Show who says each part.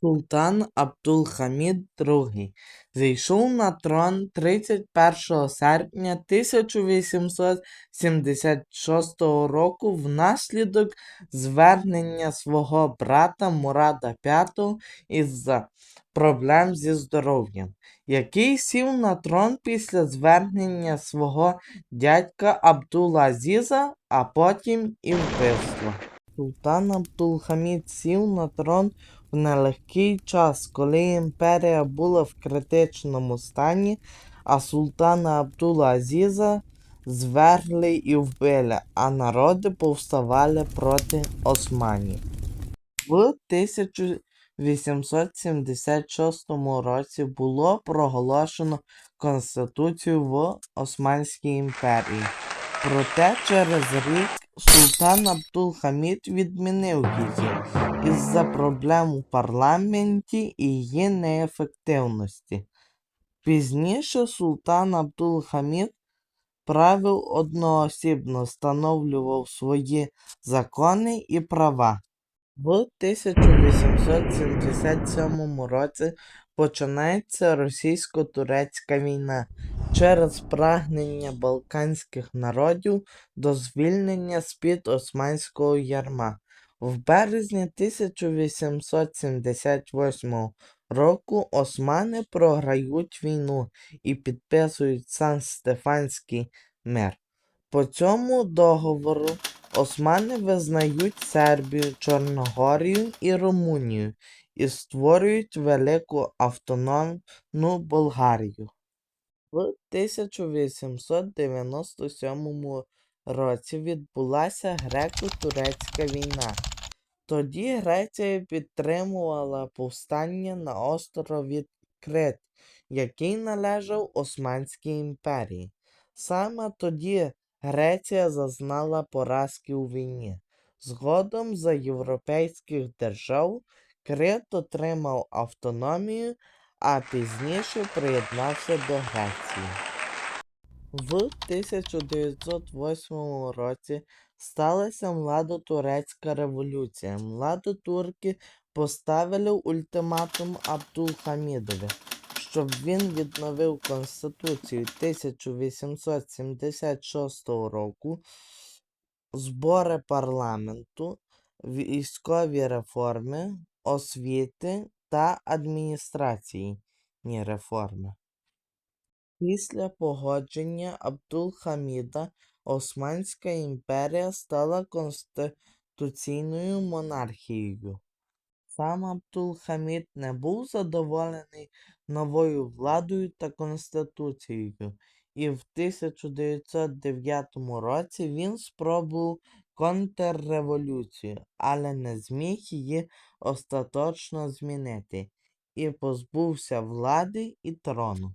Speaker 1: Султан Абдулхамід II зійшов на трон 31 серпня 1876 року внаслідок звернення свого брата Мурада V із-за проблем зі здоров'ям, який сів на трон після звернення свого дядька Абдул-Азіза, а потім і вбивства. Султан Абдулхамід сів на трон в нелегкий час, коли імперія була в критичному стані, а султана Абдул-Азіза звергли і вбили, а народи повставали проти османів. В 1876 році було проголошено Конституцію в Османській імперії. Проте через рік султан Абдул-Хамід відмінив її із-за проблем у парламенті і її неефективності. Пізніше султан Абдул-Хамід правив одноосібно, встановлював свої закони і права. В 1877 році починається російсько-турецька війна через прагнення балканських народів до звільнення з-під османського ярма. В березні 1878 року османи програють війну і підписують Сан-Стефанський мир. По цьому договору османи визнають Сербію, Чорногорію і Румунію і створюють Велику автономну Болгарію. В 1897 році відбулася греко-турецька війна. Тоді Греція підтримувала повстання на острові Крит, який належав Османській імперії. Саме тоді Греція зазнала поразки у війні. Згодом за європейських держав Крит отримав автономію, а пізніше приєднався до Греції. В 1908 році сталася младотурецька революція. Младотурки поставили ультиматум Абдулхамідові, щоб він відновив Конституцію 1876 року, збори парламенту, військові реформи, освіти та адміністраційні реформи. Після погодження Абдул-Хаміда Османська імперія стала конституційною монархією. Сам Абдул-Хамід не був задоволений новою владою та конституцією, і в 1909 році він спробував контрреволюцію, але не зміг її остаточно змінити і позбувся влади і трону.